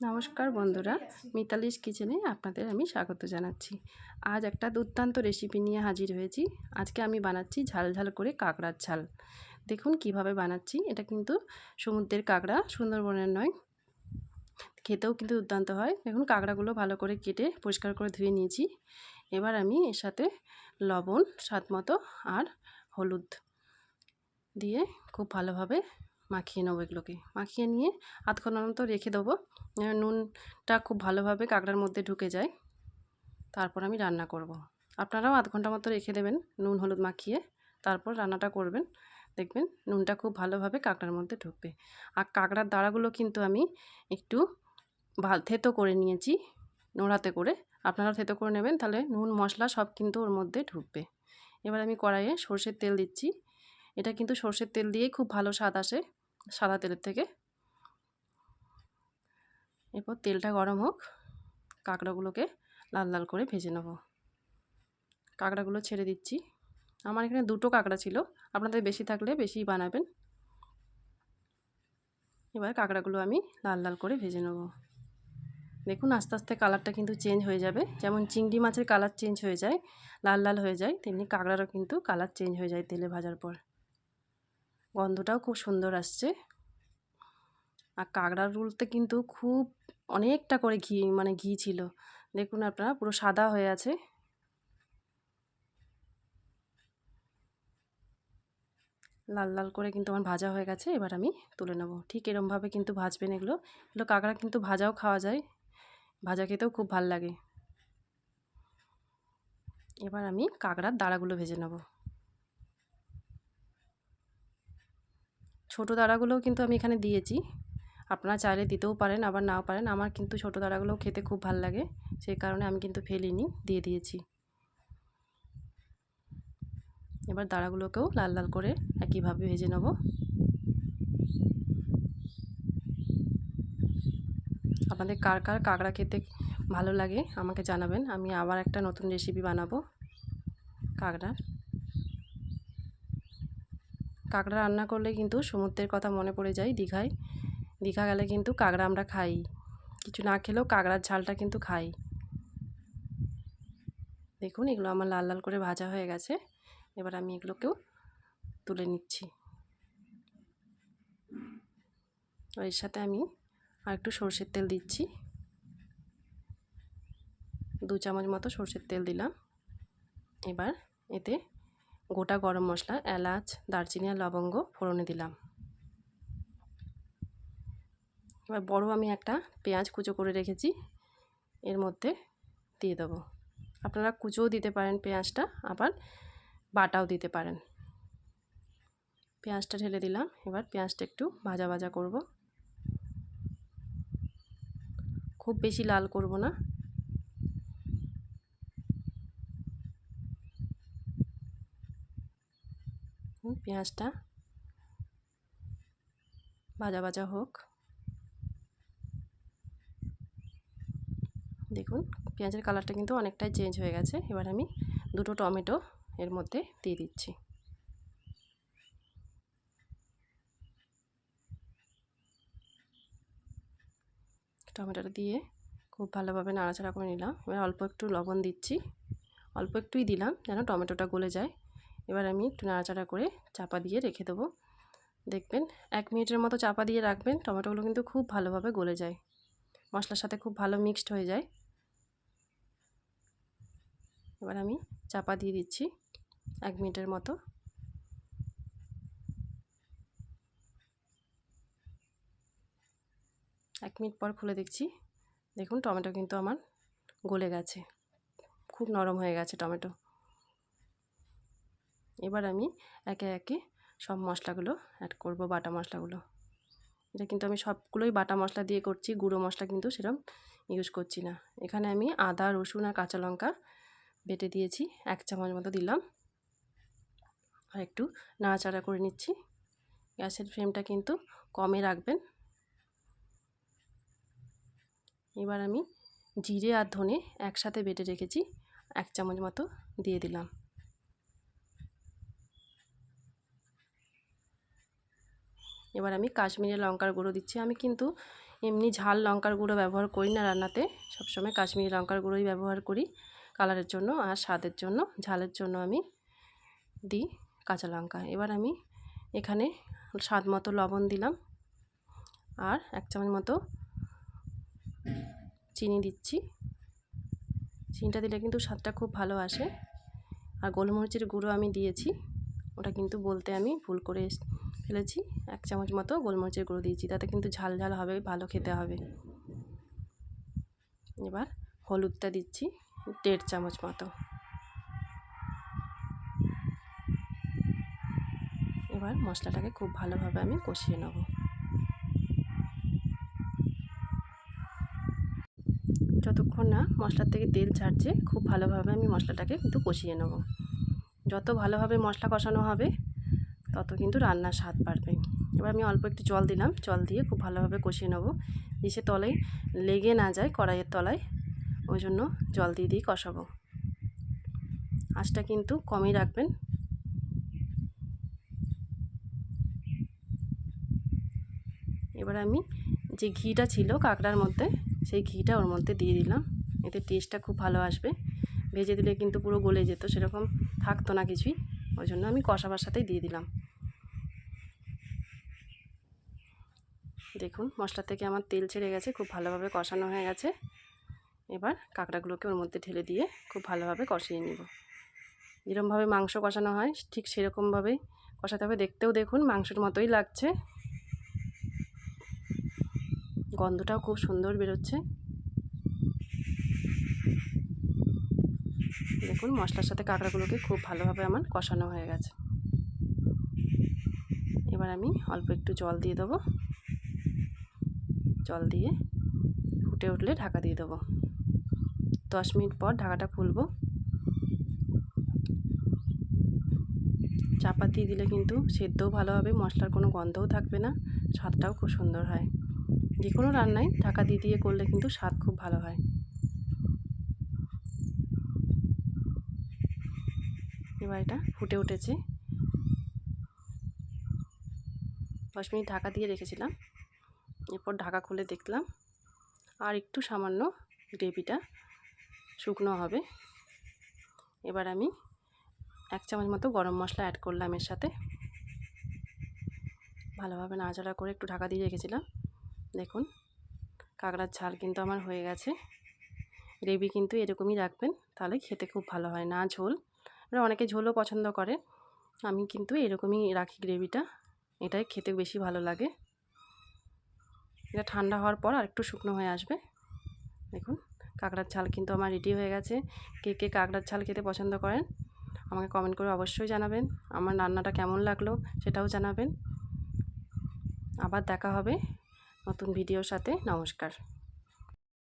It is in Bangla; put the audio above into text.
নমস্কার বন্ধুরা, মিতালিস কিচেনে আপনাদের আমি স্বাগত জানাচ্ছি। আজ একটা দুর্দান্ত রেসিপি নিয়ে হাজির হয়েছি। আজকে আমি বানাচ্ছি ঝাল ঝাল করে কাঁকড়ার ঝাল। দেখুন কীভাবে বানাচ্ছি, এটা কিন্তু সমুদ্রের কাঁকড়া, সুন্দরবনের নয়। খেতেও কিন্তু দুর্দান্ত হয়। দেখুন কাঁকড়াগুলো ভালো করে কেটে পরিষ্কার করে ধুয়ে নিয়েছি। এবার আমি এর সাথে লবণ, স্বাদ মতো আর হলুদ দিয়ে খুব ভালোভাবে মাখিয়ে নেব এগুলোকে। মাখিয়ে নিয়ে আধ ঘণ্টার মতো রেখে দেবো। নুনটা খুব ভালোভাবে কাঁকড়ার মধ্যে ঢুকে যায়। তারপর আমি রান্না করব। আপনারাও আধ ঘণ্টা মতো রেখে দেবেন নুন হলুদ মাখিয়ে। তারপর রান্নাটা করবেন। দেখবেন নুনটা খুব ভালোভাবে কাঁকড়ার মধ্যে ঢুকবে। আর কাঁকড়ার দাঁড়াগুলো কিন্তু আমি একটু ভালো থেতো করে নিয়েছি নোড়াতে করে। আপনারাও থেতো করে নেবেন, তাহলে নুন, মশলা সব কিন্তু ওর মধ্যে ঢুকবে। এবার আমি কড়াইয়ে সর্ষের তেল দিচ্ছি। এটা কিন্তু সর্ষের তেল দিয়েই খুব ভালো স্বাদ আসে। সাদা তেলের থেকে। এরপর তেলটা গরম হোক, কাঁকড়াগুলোকে লাল লাল করে ভেজে নেব। কাঁকড়াগুলো ছেড়ে দিচ্ছি। আমার এখানে দুটো কাঁকড়া ছিল, আপনাদের বেশি থাকলে বেশি বানাবেন। এবার কাঁকড়াগুলো আমি লাল লাল করে ভেজে নেব। দেখুন, আস্তে আস্তে কালারটা কিন্তু চেঞ্জ হয়ে যাবে। যেমন চিংড়ি মাছের কালার চেঞ্জ হয়ে যায়, লাল লাল হয়ে যায়, তেমনি কাঁকড়ারও কিন্তু কালার চেঞ্জ হয়ে যায় তেলে ভাজার পর। গন্ধটাও খুব সুন্দর আসছে। আর কাঁকড়ার রুলতে কিন্তু খুব অনেকটা করে ঘি মানে ঘি ছিল। দেখুন আপনারা, পুরো সাদা হয়ে আছে। লাল লাল করে কিন্তু আমার ভাজা হয়ে গেছে, এবার আমি তুলে নেব। ঠিক এরমভাবে কিন্তু ভাজবেন এগুলো। এগুলো কাঁকড়া কিন্তু ভাজাও খাওয়া যায়। ভাজা খেতেও খুব ভালো লাগে। এবার আমি কাঁকড়ার দাঁড়াগুলো ভেজে নেব। ছোটো দাঁড়াগুলোও কিন্তু আমি এখানে দিয়েছি। আপনারা চাইলে দিতেও পারেন, আবার নাও পারেন। আমার কিন্তু ছোটো দাঁড়াগুলো খেতে খুব ভালো লাগে। সেই কারণে আমি কিন্তু ফেলিনি, দিয়ে দিয়েছি। এবার দাঁড়াগুলোকেও লাল লাল করে একইভাবে ভেজে নেব। আপনাদের কার কার কাঁকড়া খেতে ভালো লাগে আমাকে জানাবেন। আমি আবার একটা নতুন রেসিপি বানাবো। কাঁকড়ার কাঁকড়া রান্না করলে কিন্তু সমুদ্রের কথা মনে পড়ে যায় দীঘায়। দীঘা গেলে কিন্তু কাঁকড়া আমরা খাই। কিছু না খেলেও কাঁকড়ার ঝালটা কিন্তু খাই। দেখুন, এগুলো আমার লাল লাল করে ভাজা হয়ে গেছে। এবার আমি এগুলোকেও তুলে নিচ্ছি। এর সাথে আমি আর একটু সর্ষের তেল দিচ্ছি। দু চামচ মতো সর্ষের তেল দিলাম। এবার এতে গোটা গরম মশলা, এলাচ, দারচিনি আর লবঙ্গ ফোড়নে দিলাম। এবার বড় আমি একটা পেঁয়াজ কুচো করে রেখেছি, এর মধ্যে দিয়ে দেবো। আপনারা কুচোও দিতে পারেন পেঁয়াজটা, আবার বাটাও দিতে পারেন। পেঁয়াজটা ঢেলে দিলাম, এবার পেঁয়াজটা একটু ভাজা ভাজা করব। খুব বেশি লাল করব না। পেঁয়াজটা ভাজা ভাজা হোক। দেখুন, পেঁয়াজের কালারটা কিন্তু অনেকটাই চেঞ্জ হয়ে গেছে। এবার আমি দুটো টমেটো এর মধ্যে দিয়ে দিচ্ছি। টমেটোটা দিয়ে খুব ভালোভাবে নাড়াচাড়া করে নিলাম। এবার অল্প একটু লবণ দিচ্ছি। অল্প একটুই দিলাম যেন টমেটোটা গলে যায়। এবার আমি একটু নাড়াচাড়া করে চাপা দিয়ে রেখে দেবো। দেখবেন, এক মিনিটের মতো চাপা দিয়ে রাখবেন, টমেটোগুলো কিন্তু খুব ভালোভাবে গলে যায়। মশলার সাথে খুব ভালো মিক্সড হয়ে যায়। এবার আমি চাপা দিয়ে দিচ্ছি এক মিনিটের মতো। এক মিনিট পর খুলে দেখছি। দেখুন, টমেটো কিন্তু আমার গলে গেছে। খুব নরম হয়ে গেছে টমেটো। এবার আমি একে একে সব মশলাগুলো অ্যাড করব, বাটা মশলাগুলো। এটা কিন্তু আমি সবগুলোই বাটা মশলা দিয়ে করছি, গুঁড়ো মশলা কিন্তু সেরকম ইউজ করছি না। এখানে আমি আদা, রসুন আর কাঁচা লঙ্কা বেটে দিয়েছি, এক চামচ মতো দিলাম। আর একটু নাড়াচাড়া করে নিচ্ছি। গ্যাসের ফ্লেমটা কিন্তু কমে রাখবেন। এবার আমি জিরে আর ধনে একসাথে বেটে রেখেছি, এক চামচ মতো দিয়ে দিলাম। এবার আমি কাশ্মীরি লঙ্কার গুঁড়ো দিচ্ছি। আমি কিন্তু এমনি ঝাল লঙ্কার গুঁড়ো ব্যবহার করি না রান্নাতে। সবসময় কাশ্মীরি লঙ্কার গুঁড়োই ব্যবহার করি। কালারের জন্য আর স্বাদের জন্য, ঝালের জন্য আমি দিই কাঁচা লঙ্কা। এবার আমি এখানে স্বাদ মতো লবণ দিলাম আর এক চামচ মতো চিনি দিচ্ছি। চিনিটা দিলে কিন্তু স্বাদটা খুব ভালো আসে। আর গোলমরিচের গুঁড়ো আমি দিয়েছি, ওটা কিন্তু বলতে আমি ভুল করে ফেলেছি। এক চামচ মতো গোলমরিচের গুঁড়ো দিয়েছি, তাতে কিন্তু ঝাল ঝাল হবে, ভালো খেতে হবে। এবার হলুদটা দিচ্ছি। দেড় চামচ মতো। এবার মশলাটাকে খুব ভালোভাবে আমি কষিয়ে নেব। যতক্ষণ না মশলার থেকে তেল ছাড়ছে, খুব ভালোভাবে আমি মশলাটাকে কিন্তু কষিয়ে নেব। যত ভালোভাবে মশলা কষানো হবে, তত কিন্তু রান্নার স্বাদ বাড়বে। এবার আমি অল্প একটু জল দিলাম। জল দিয়ে খুব ভালোভাবে কষিয়ে নেব। নিচে তলায় লেগে না যায় কড়াইয়ের তলায়। ওই জন্য জল দিয়ে দিয়ে কষাবো। আঁচটা কিন্তু কমই রাখবেন। এবার আমি যে ঘিটা ছিল কাঁকড়ার মধ্যে, সেই ঘিটা ওর মধ্যে দিয়ে দিলাম। এতে টেস্টটা খুব ভালো আসবে। ভেজে দিলে কিন্তু পুরো গলে যেত, সেরকম থাকতো না কিছুই। ওই জন্য আমি কষাবার সাথেই দিয়ে দিলাম। দেখুন, মশলা থেকে আমার তেল ছেড়ে গেছে, খুব ভালোভাবে কষানো হয়ে গেছে। এবার কাঁকড়াগুলোকে ওর মধ্যে ঢেলে দিয়ে খুব ভালোভাবে কষিয়ে নিব। যেরকমভাবে মাংস কষানো হয়, ঠিক সেরকমভাবেই কষাতে হবে। দেখতেও দেখুন, মাংসের মতোই লাগছে। গন্ধটাও খুব সুন্দর বেরোচ্ছে। দেখুন, মশলার সাথে কাঁকড়াগুলোকে খুব ভালোভাবে আমার কষানো হয়ে গেছে। এবার আমি অল্প একটু জল দিয়ে দেবো। জল দিয়ে ফুটে উঠলে ঢাকা দিয়ে দেবো। দশ মিনিট পর ঢাকাটা খুলবো। চাপা দিয়ে দিলে কিন্তু সেদ্ধও ভালো হবে, মশলার কোনো গন্ধও থাকবে না, স্বাদটাও খুব সুন্দর হয়। যে কোনো রান্নায় ঢাকা দিয়ে দিয়ে করলে কিন্তু স্বাদ খুব ভালো হয়। এবার এটা ফুটে উঠেছে। দশ মিনিট ঢাকা দিয়ে রেখেছিলাম। এরপর ঢাকা খুলে দেখলাম। আর একটু সামান্য গ্রেভিটা শুকনো হবে। এবার আমি এক চামচ মতো গরম মশলা অ্যাড করলাম এর সাথে। ভালোভাবে নাড়াচাড়া করে একটু ঢাকা দিয়ে রেখেছিলাম। দেখুন, কাঁকড়ার ঝাল কিন্তু আমার হয়ে গেছে। গ্রেভি কিন্তু এরকমই রাখবেন, তাহলে খেতে খুব ভালো হয়। না ঝোল, এবার অনেকে ঝোলও পছন্দ করে। আমি কিন্তু এরকমই রাখি গ্রেভিটা, এটাই খেতে বেশি ভালো লাগে। এটা ঠান্ডা হওয়ার পর আর একটু শুকনো হয়ে আসবে। দেখুন। কাঁকড়ার ঝাল কিন্তু আমার রেডি হয়ে গেছে। কে কে কাঁকড়ার ঝাল খেতে পছন্দ করেন, আমাকে কমেন্ট করে অবশ্যই জানাবেন। আমার রান্নাটা কেমন লাগল সেটাও জানাবেন। আবার দেখা হবে নতুন ভিডিওর সাথে। নমস্কার।